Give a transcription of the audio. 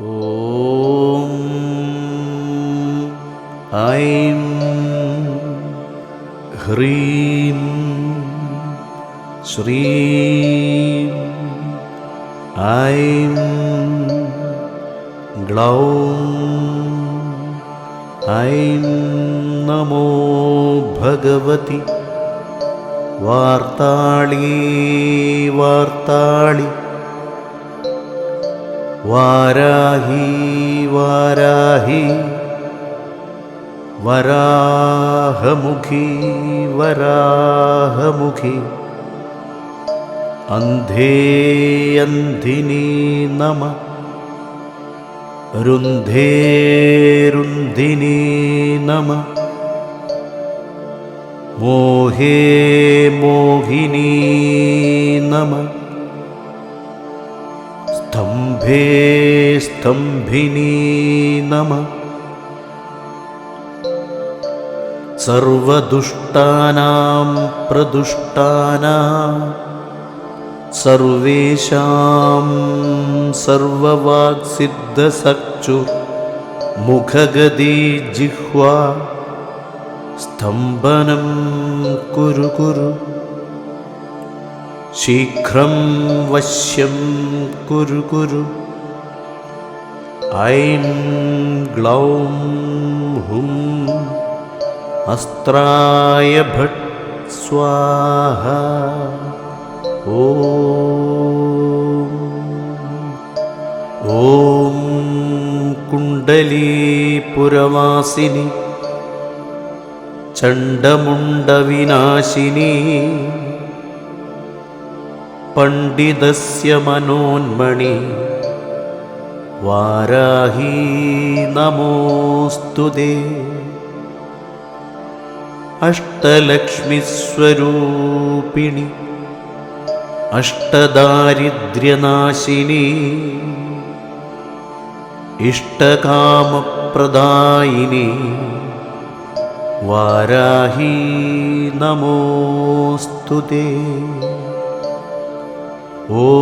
ॐ ऐं ह्रीं श्रीं ऐं ग्लौं ऐं नमो भगवति वार्ताळी वार्ताळि वाराही वाराही वराहमुखी वराहमुखी अन्धे अन्धिनी नमः रुन्धे रुन्धिनी नमः मोहे मोहिनी नमः स्तम्भे स्तम्भिनी नमः। सर्वदुष्टानां प्रदुष्टानां सर्वेषां सर्ववाक्सिद्धसक्षुर्मुखगदी जिह्वा स्तम्भनं कुरु कुरु शीघ्रं वश्यं कुरु कुरु। ऐं ग्लौं हुं अस्त्राय भट् स्वाहा। ॐ। ॐ कुण्डलीपुरवासिनि चण्डमुण्डविनाशिनी പണ്ഡിതസ്യ മനോന്മണി. വാരാഹി നമോസ്തുതേ അഷ്ടലക്ഷ്മിസ്വരൂപിണി. അഷ്ടദാരിദ്ര്യനാശിനി. ഇഷ്ടകാമപ്രദായിനി. വാരാഹി നമോസ്തുതേ Oh